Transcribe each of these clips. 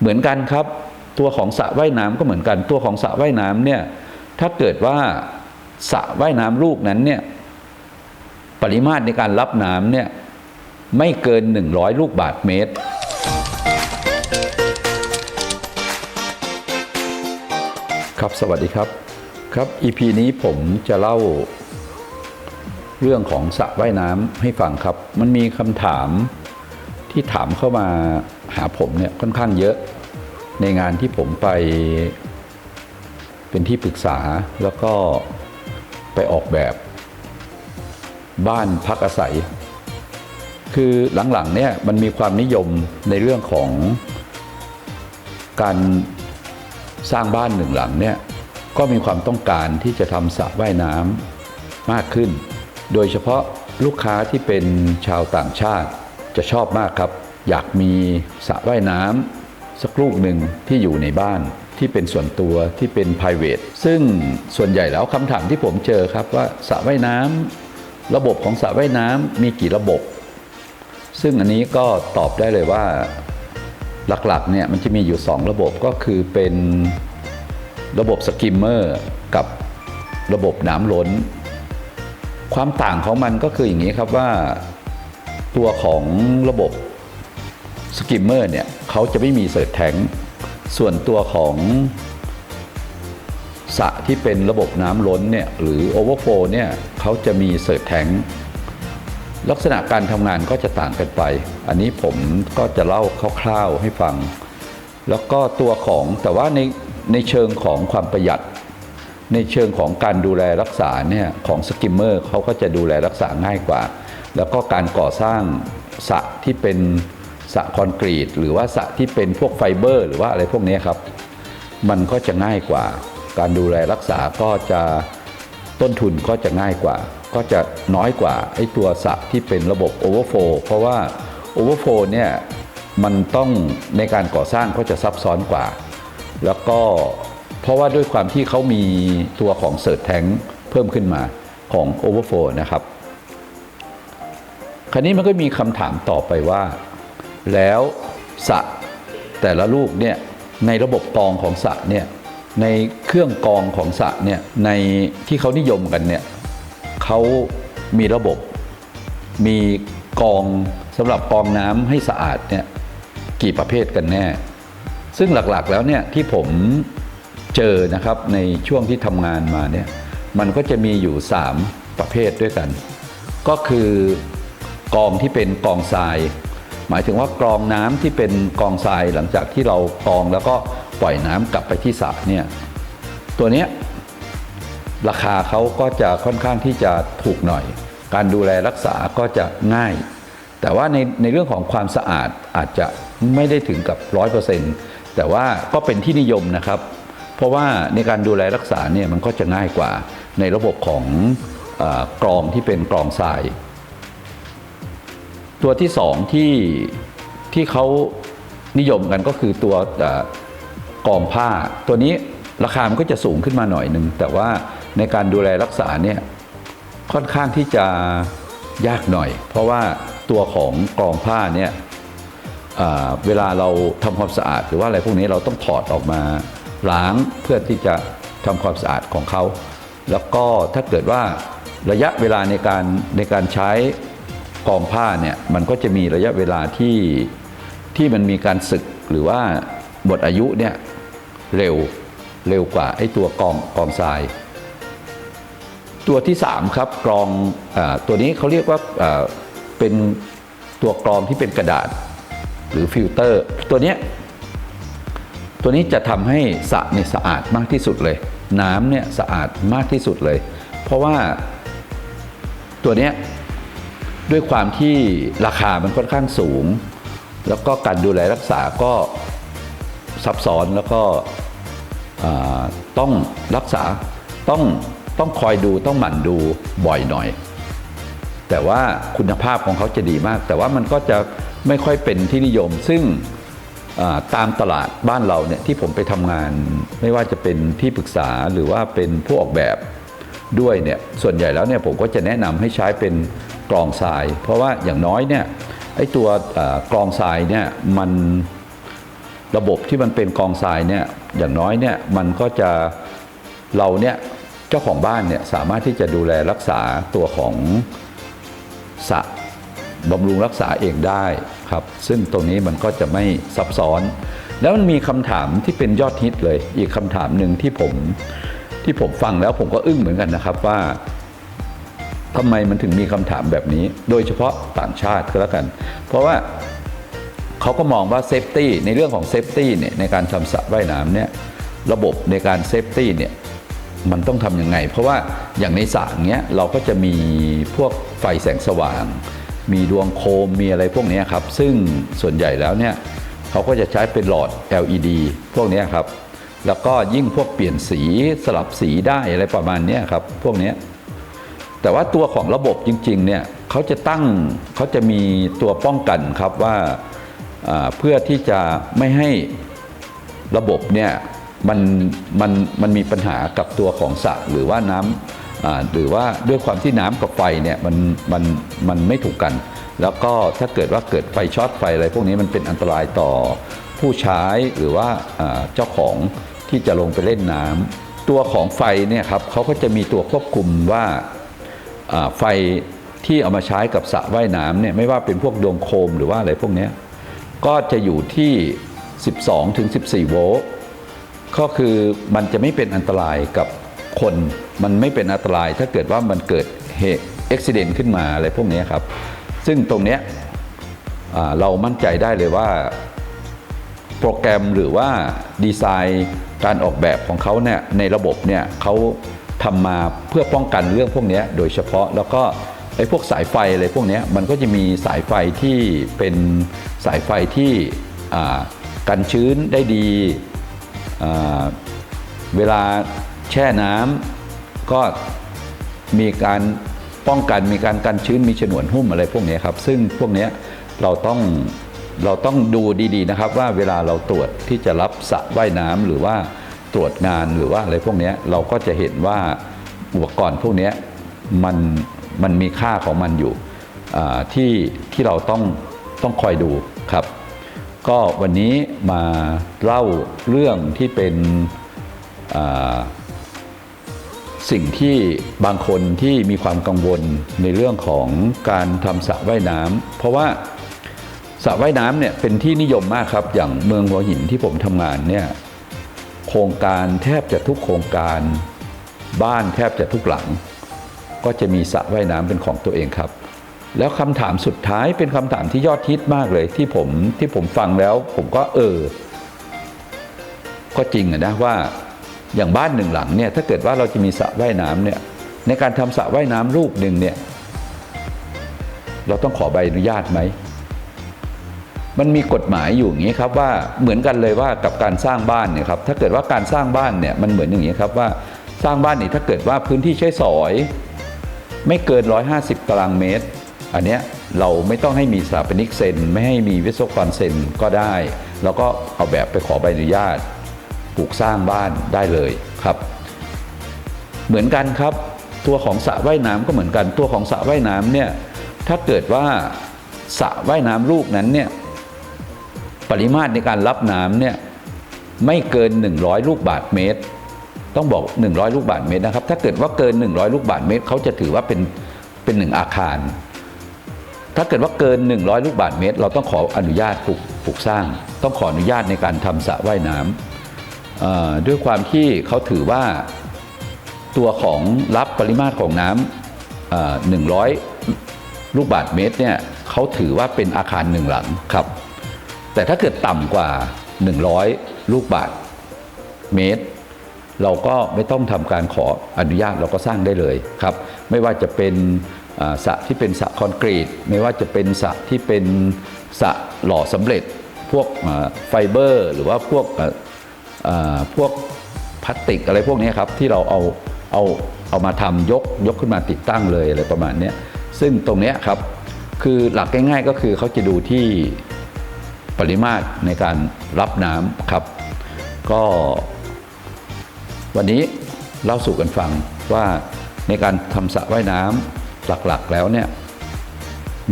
เหมือนกันครับ ตัวของสระว่ายน้ำก็เหมือนกัน ตัวของสระว่ายน้ำเนี่ยถ้าเกิดว่าสระว่ายน้ำลูกนั้นเนี่ยปริมาตรในการรับน้ำเนี่ยไม่เกิน 100 ลูกบาทเมตร ครับสวัสดีครับครับ EP นี้ผมจะเล่า เรื่องของสระว่ายน้ำให้ฟังครับ มันมีคำถามที่ถามเข้ามาหาผมเนี่ยค่อนข้างเยอะ ในงานที่ผมไปเป็นที่ปรึกษาแล้วก็ไปออกแบบบ้านพักอาศัย คือหลังๆเนี่ยมันมีความนิยมในเรื่องของการสร้างบ้านหนึ่งหลังเนี่ยก็มีความต้องการที่จะทำสระว่ายน้ำมากขึ้น โดยเฉพาะลูกค้าที่เป็นชาวต่างชาติจะชอบมากครับ อยากมีสระว่ายน้ำ สักลูกหนึ่งที่อยู่ในบ้านที่เป็นส่วนตัวที่เป็น p r i v a t ซึ่งส่วนใหญ่แล้วคำถามที่ผมเจอครับว่าสระว่ายน้ำระบบของสระว่ายน้ำมีกี่ระบบ ซึ่งอันนี้ก็ตอบได้เลยว่าหลักๆเนี่ยมันจะมีอยู่ 2 ระบบก็คือเป็นระบบสกิมเมอร์กับระบบน้ำล้น ความต่างของมันก็คืออย่างนี้ครับว่าตัวของระบบ สกิมเมอร์เนี่ยเขาจะไม่มีเสิร์ชแทงค์ส่วนตัวของสระที่เป็นระบบน้ำล้นเนี่ยหรือโอเวอร์โฟเนี่ยเขาจะมีเสิร์ชแทงค์ลักษณะการทำงานก็จะต่างกันไป อันนี้ผมก็จะเล่าคร่าวๆให้ฟัง แล้วก็ตัวของแต่ว่าในในเชิงของความประหยัด ในเชิงของการดูแลรักษาเนี่ยของสกิมเมอร์เขาก็จะดูแลรักษาง่ายกว่า แล้วก็การก่อสร้างสระที่เป็น สระคอนกรีต หรือว่าสระที่เป็นพวกไฟเบอร์ หรือว่าอะไรพวกนี้ครับ มันก็จะง่ายกว่า การดูแลรักษาก็จะต้นทุนก็จะง่ายกว่า ก็จะน้อยกว่าไอ้ตัวสระที่เป็นระบบโอเวอร์โฟเพราะว่าโอเวอร์โฟเนี่ยมันต้องในการก่อสร้างก็จะซับซ้อนกว่า แล้วก็เพราะว่าด้วยความที่เขามีตัวของเสิร์ชแทงเพิ่มขึ้นมาของ Overflow นะครับ คราวนี้มันก็มีคำถามต่อไปว่า แล้วสระแต่ละลูกเนี่ยในระบบกรองของสระเนี่ยในเครื่องกรองของสระเนี่ยในที่เขานิยมกันเนี่ยเขามีระบบมีกรองสำหรับกรองน้ำให้สะอาดเนี่ยกี่ประเภทกันแน่ ซึ่งหลักๆแล้วเนี่ยที่ผมเจอนะครับในช่วงที่ทำงานมาเนี่ยมันก็จะมีอยู่ 3 ประเภทด้วยกัน ก็คือกองที่เป็นกองทราย หมายถึงว่ากรองน้ำที่เป็นกองทรายหลังจากที่เรากรองแล้วก็ปล่อยน้ำกลับไปที่สระเนี่ยตัวเนี้ยราคาเขาก็จะค่อนข้างที่จะถูกหน่อย การดูแลรักษาก็จะง่าย แต่ว่าในในเรื่องของความสะอาดอาจจะไม่ได้ถึงกับร้อยเปอร์เซ็นต์แต่ว่าก็เป็นที่นิยมนะครับ เพราะว่าในการดูแลรักษาเนี่ยมันก็จะง่ายกว่าในระบบของอกรองที่เป็นกรองทราย ตัวที่สองที่ที่เขานิยมกันก็คือตัวกองผ้า ตัวนี้ราคามันก็จะสูงขึ้นมาหน่อยหนึ่งแต่ว่าในการดูแลรักษาเนี่ยค่อนข้างที่จะยากหน่อย เพราะว่าตัวของกองผ้าเนี่ยเวลาเราทำความสะอาด หรือว่าอะไรพวกนี้เราต้องถอดออกมาล้างเพื่อที่จะทำความสะอาดของเขา แล้วก็ถ้าเกิดว่าระยะเวลาในการในการใช้ กองผ้าเนี่ยมันก็จะมีระยะเวลาที่ที่มันมีการสึกหรือว่าหมดอายุเนี่ยเร็วเร็วกว่าไอ้ตัวกองกองทราย ตัวที่ 3 ครับกรองอตัวนี้เขาเรียกว่าเป็นตัวกรองที่เป็นกระดาษหรือฟิลเตอร์ ตัวเนี้ยตัวนี้จะทำให้สระเนี่ยสะอาดมากที่สุดเลย น้ำเนี่ยสะอาดมากที่สุดเลย เพราะว่าตัวเนี้ย ด้วยความที่ราคามันค่อนข้างสูง แล้วก็การดูแลรักษาก็ซับซ้อนแล้วก็ต้องรักษาต้องต้องคอยดูต้องหมั่นดูบ่อยหน่อย แต่ว่าคุณภาพของเขาจะดีมาก แต่ว่ามันก็จะไม่ค่อยเป็นที่นิยม ซึ่งตามตลาดบ้านเราเนี่ยที่ผมไปทำงาน ไม่ว่าจะเป็นที่ปรึกษาหรือว่าเป็นผู้ออกแบบด้วยเนี่ยส่วนใหญ่แล้วเนี่ยผมก็จะแนะนำให้ใช้เป็น กรองทราย เพราะว่าอย่างน้อยเนี่ยไอ้ตัวกรองทรายเนี่ยมันระบบที่มันเป็นกองทรายเนี่ยอย่างน้อยเนี่ยมันก็จะเราเนี่ยเจ้าของบ้านเนี่ยสามารถที่จะดูแลรักษาตัวของสระบำรุงรักษาเองได้ครับ ซึ่งตรงนี้มันก็จะไม่ซับซ้อน แล้วมันมีคำถามที่เป็นยอดฮิตเลย อีกคำถามหนึ่งที่ผมที่ผมฟังแล้วผมก็อึ้งเหมือนกันนะครับว่า ทำไมมันถึงมีคำถามแบบนี้ โดยเฉพาะต่างชาติก็แล้วกัน เพราะว่าเขาก็มองว่าเซฟตี้ในเรื่องของเซฟตี้เนี่ยในการทำสระว่ายน้ำเนี่ยระบบในการเซฟตี้เนี่ยมันต้องทำยังไง เพราะว่าอย่างในสระเนี้ยเราก็จะมีพวกไฟแสงสว่าง มีดวงโคมมีอะไรพวกนี้ครับ ซึ่งส่วนใหญ่แล้วเนี่ยเขาก็จะใช้เป็นหลอด LED พวกนี้ครับ แล้วก็ยิ่งพวกเปลี่ยนสีสลับสีได้อะไรประมาณนี้ครับ พวกนี้ แต่ว่าตัวของระบบจริงๆเนี่ยเขาจะตั้งเขาจะมีตัวป้องกันครับว่าเพื่อที่จะไม่ให้ระบบเนี่ยมันมันมันมีปัญหากับตัวของสระหรือว่าน้ำหรือว่าด้วยความที่น้ำกับไฟเนี่ยมันมันมันไม่ถูกกัน แล้วก็ถ้าเกิดว่าเกิดไฟช็อตไฟอะไรพวกนี้มันเป็นอันตรายต่อผู้ใช้หรือว่าเจ้าของที่จะลงไปเล่นน้ำตัวของไฟเนี่ยครับเขาก็จะมีตัวควบคุมว่า ไฟที่เอามาใช้กับสระว่ายน้ำเนี่ยไม่ว่าเป็นพวกดวงโคมหรือว่าอะไรพวกนี้ก็จะอยู่ที่ 12ถึง14 โวลต์ก็คือมันจะไม่เป็นอันตรายกับคน มันไม่เป็นอันตรายถ้าเกิดว่ามันเกิดเหตุอุบิเหตุขึ้นมาอะไรพวกนี้ครับ ซึ่งตรงเนี้ยเรามั่นใจได้เลยว่าโปรแกรมหรือว่าดีไซน์การออกแบบของเขาเนี่ยในระบบเนี่ยเขา ทำมาเพื่อป้องกันเรื่องพวกนี้โดยเฉพาะแล้วก็ไอ้พวกสายไฟอะไรพวกนี้มันก็จะมีสายไฟที่เป็นสายไฟที่กันชื้นได้ดี เวลาแช่น้ำก็มีการป้องกันมีการกันชื้นมีฉนวนหุ้มอะไรพวกนี้ครับ ซึ่งพวกนี้เราต้องเราต้องดูดีๆนะครับว่าเวลาเราตรวจที่จะรับสระว่ายน้ำหรือว่า ตรวจงานหรือว่าอะไรพวกนี้เราก็จะเห็นว่าอุปกรณ์พวกนี้มันมันมีค่าของมันอยู่ที่ที่เราต้องต้องคอยดูครับ ก็วันนี้มาเล่าเรื่องที่เป็นสิ่งที่บางคนที่มีความกังวลในเรื่องของการทำสระว่ายน้ำเพราะว่าสระว่ายน้ำเนี่ยเป็นที่นิยมมากครับ อย่างเมืองหัวหินที่ผมทำงานเนี่ย โครงการแทบจะทุกโครงการ บ้านแทบจะทุกหลัง ก็จะมีสระว่ายน้ำเป็นของตัวเองครับ แล้วคำถามสุดท้ายเป็นคำถามที่ยอดฮิตมากเลยที่ผมที่ผมฟังแล้ว ผมก็เออ ก็จริงนะว่าอย่างบ้านหนึ่งหลังเนี่ยถ้าเกิดว่าเราจะมีสระว่ายน้ำเนี่ยในการทำสระว่ายน้ำลูกหนึ่งเนี่ยเราต้องขอใบอนุญาตไหม มันมีกฎหมายอยู่อย่างนี้ครับว่าเหมือนกันเลยว่ากับการสร้างบ้านเนี่ยครับถ้าเกิดว่าการสร้างบ้านเนี่ยมันเหมือนอย่างนี้ครับว่าสร้างบ้านนี่ถ้าเกิดว่าพื้นที่ใช้สอย ไม่เกิน 150 ตารางเมตร อันเนี้ยเราไม่ต้องให้มีสถาปนิกเซ็น ไม่ให้มีวิศวกรเซ็นก็ได้ แล้วก็เอาแบบไปขอใบอนุญาตปลูกสร้างบ้านได้เลยครับ เหมือนกันครับ ตัวของสระว่ายน้ำก็เหมือนกันตัวของสระว่ายน้ำเนี่ยถ้าเกิดว่าสระว่ายน้ำลูกนั้นเนี่ย ปริมาตรในการรับน้ำเนี่ยไม่เกิน 100 ลูกบาทเมตร ต้องบอก 100 ลูกบาทเมตรนะครับ ถ้าเกิดว่าเกิน 100 ลูกบาทเมตร เขาจะถือว่าเป็นเป็นหนึ่งอาคาร ถ้าเกิดว่าเกิน 100 ลูกบาทเมตร เราต้องขออนุญาตปลูกปลูกสร้าง ต้องขออนุญาตในการทำสระว่ายน้ำอ่อด้วยความที่เขาถือว่าตัวของรับปริมาตรของน้ำหนึ่งร้อยลูกบาทเมตรเนี่ยเขาถือว่าเป็นอาคารหนึ่งหลังครับ แต่ถ้าเกิดต่ำกว่า 100 ลูกบาทเมตร เราก็ไม่ต้องทำการขออนุญาตเราก็สร้างได้เลยครับ ไม่ว่าจะเป็นสระที่เป็นสระคอนกรีต ไม่ว่าจะเป็นสระที่เป็นสระหล่อสำเร็จ พวกไฟเบอร์ หรือว่าพวกพวกพลาสติกอะไรพวกนี้ครับที่เราเอาเอาเอามาทำยกยกขึ้นมาติดตั้งเลยอะไรประมาณนี้ซึ่งตรงนี้ครับคือหลักง่ายๆก็คือเขาจะดูที่ ปริมาตรในการรับน้ำครับ ก็ วันนี้เล่าสู่กันฟังว่าในการทำสระว่ายน้ำหลักๆแล้วเนี่ย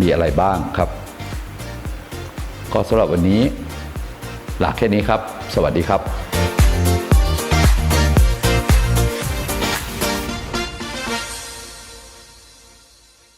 มีอะไรบ้างครับ ก็สำหรับวันนี้ หลักแค่นี้ครับ สวัสดีครับ